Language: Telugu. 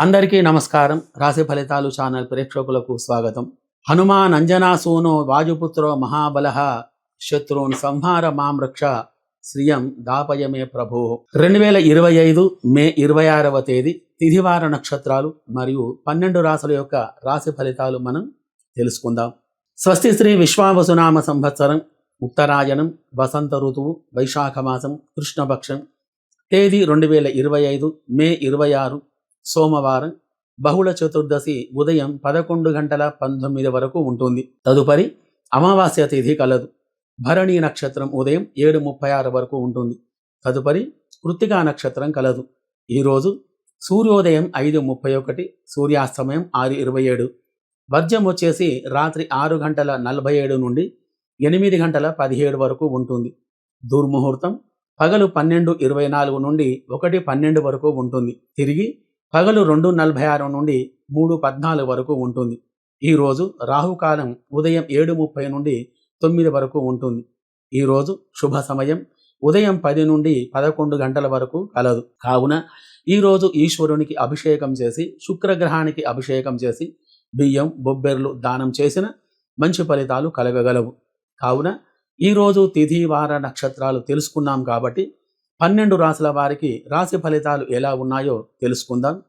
అందరికీ నమస్కారం. రాశి ఫలితాలు ఛానల్ ప్రేక్షకులకు స్వాగతం. హనుమాన్ అంజనాసూనో వాయుపుత్రో మహాబల శత్రున్ సంహార మాం రక్ష శ్రియం దాపయమే ప్రభు. రెండు వేల ఇరవై ఐదు మే ఇరవై ఆరవ తేదీ తిథివార నక్షత్రాలు మరియు పన్నెండు రాశుల యొక్క రాశి ఫలితాలు మనం తెలుసుకుందాం. స్వస్తి శ్రీ విశ్వావసునామ సంవత్సరం ఉత్తరాయణం వసంత ఋతువు వైశాఖ మాసం కృష్ణపక్షం. తేదీ రెండు వేల ఇరవై ఐదు మే ఇరవై ఆరు సోమవారం బహుళ చతుర్దశి ఉదయం పదకొండు గంటల పంతొమ్మిది వరకు ఉంటుంది. తదుపరి అమావాస్య తేదీ కలదు. భరణి నక్షత్రం ఉదయం ఏడు ముప్పై ఆరు వరకు ఉంటుంది. తదుపరి కృత్తికా నక్షత్రం కలదు. ఈరోజు సూర్యోదయం ఐదు ముప్పై ఒకటి సూర్యాస్తమయం ఆరు ఇరవై ఏడు. వర్జం వచ్చేసి రాత్రి ఆరు గంటల నలభై ఏడు నుండి ఎనిమిది గంటల పదిహేడు వరకు ఉంటుంది. దుర్ముహూర్తం పగలు పన్నెండు ఇరవై నాలుగు నుండి ఒకటి పన్నెండు వరకు ఉంటుంది. తిరిగి పగలు రెండు నలభై ఆరు నుండి మూడు పద్నాలుగు వరకు ఉంటుంది. ఈరోజు రాహుకాలం ఉదయం ఏడు ముప్పై నుండి తొమ్మిది వరకు ఉంటుంది. ఈరోజు శుభ సమయం ఉదయం పది నుండి పదకొండు గంటల వరకు కలదు. కావున ఈరోజు ఈశ్వరునికి అభిషేకం చేసి శుక్రగ్రహానికి అభిషేకం చేసి బియ్యం బొబ్బెర్లు దానం చేసిన మంచి ఫలితాలు కలగగలవు. కావున ఈరోజు తిథి వార నక్షత్రాలు తెలుసుకున్నాం కాబట్టి పన్నెండు రాశుల వారికి రాశి ఫలితాలు ఎలా ఉన్నాయో తెలుసుకుందాం.